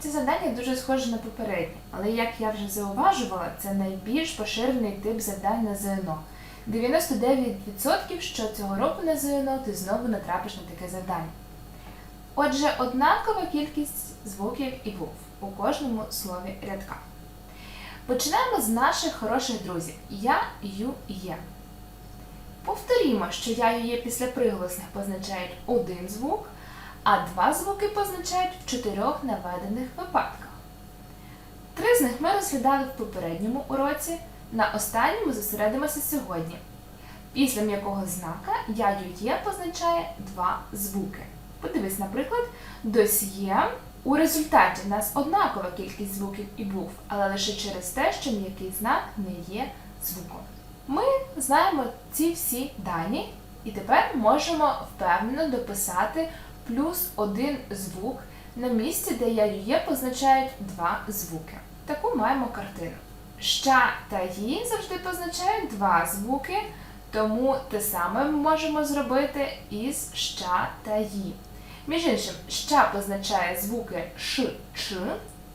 Це завдання дуже схоже на попереднє, але як я вже зауважувала, це найбільш поширений тип завдань на ЗНО. 99% що цього року на ЗНО ти знову натрапиш на таке завдання. Отже, однакова кількість звуків і букв у кожному слові рядка. Починаємо з наших хороших друзів Я, ю, є. Повторімо, що я і є після приголосних позначають один звук, а два звуки позначають в чотирьох наведених випадках. Три з них ми розглядали в попередньому уроці, на останньому зосередимося сьогодні. Після м'якого знака я є позначає два звуки. Подивись, наприклад, досьє. У результаті в нас однакова кількість звуків і букв, але лише через те, що м'який знак не є звуком. Ми знаємо ці всі дані, і тепер можемо впевнено дописати плюс один звук на місці, де я є позначають два звуки. Таку маємо картину. Ща та ї завжди позначають два звуки, тому те саме ми можемо зробити із ща та ї. Між іншим, ща позначає звуки ш, ч,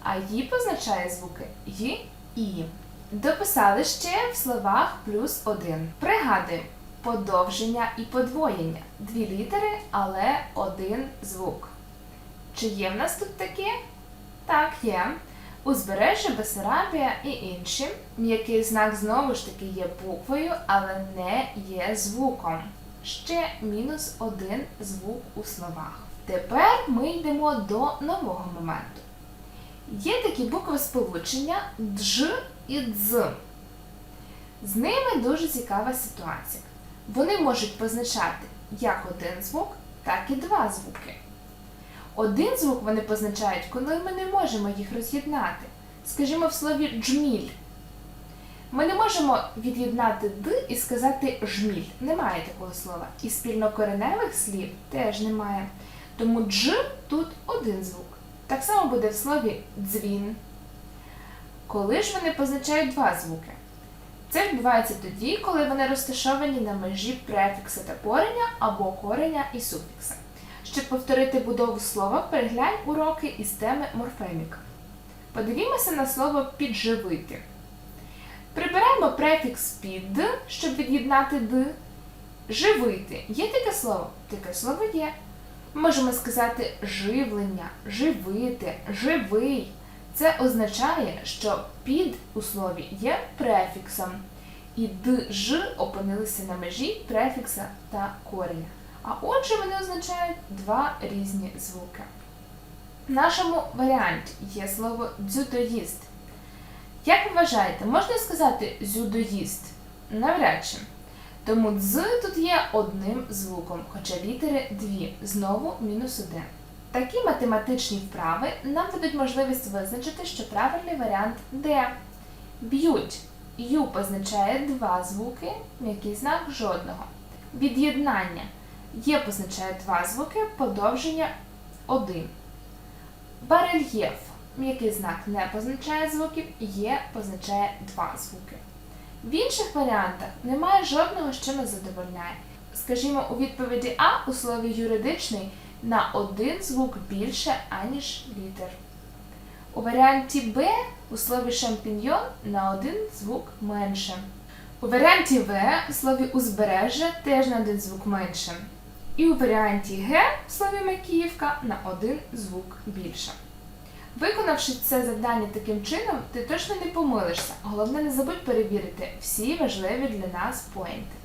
а ї позначає звуки й, і. Дописали ще в словах плюс один. Пригадуємо подовження і подвоєння. Дві літери, але один звук. Чи є в нас тут таке? Так, є. Узбережжя, Бесарабія і інші. М'який знак знову ж таки є буквою, але не є звуком. Ще мінус один звук у словах. Тепер ми йдемо до нового моменту. Є такі букви сполучення дж і дз. З ними дуже цікава ситуація. Вони можуть позначати як один звук, так і два звуки. Один звук вони позначають, коли ми не можемо їх роз'єднати. Скажімо, в слові джміль. Ми не можемо від'єднати д і сказати жміль. Немає такого слова. І спільнокореневих слів теж немає. Тому дж тут один звук. Так само буде в слові дзвін. Коли ж вони позначають два звуки? Це відбувається тоді, коли вони розташовані на межі префікса та кореня або кореня і суфікса. Щоб повторити будову слова, переглянь уроки із теми морфеміка. Подивімося на слово підживити. Прибираємо префікс під, щоб від'єднати д. Живити. Є таке слово? Таке слово є. Можемо сказати живлення, живити, живий. Це означає, що під у слові є префіксом, і д, ж опинилися на межі префікса та кореня. А отже, вони означають два різні звуки. В нашому варіанті є слово дзюдоїст. Як ви вважаєте, можна сказати зюдоїст? Навряд чи. Тому дз тут є одним звуком, хоча літери дві, знову мінус один. Такі математичні вправи нам дадуть можливість визначити, що правильний варіант Д. Б'ють. Ю позначає два звуки, м'який знак жодного. Від'єднання. Є позначає два звуки, подовження один. Барельєф. М'який знак не позначає звуків, є позначає два звуки. В інших варіантах немає жодного, що нас задовольняє. Скажімо, у відповіді А у слові юридичний на один звук більше, аніж літер. У варіанті Б у слові шампіньйон на один звук менше. У варіанті В у слові узбережжя теж на один звук менше. І у варіанті Г у слові Макіївка на один звук більше. Виконавши це завдання таким чином, ти точно не помилишся. Головне, не забудь перевірити всі важливі для нас поінти.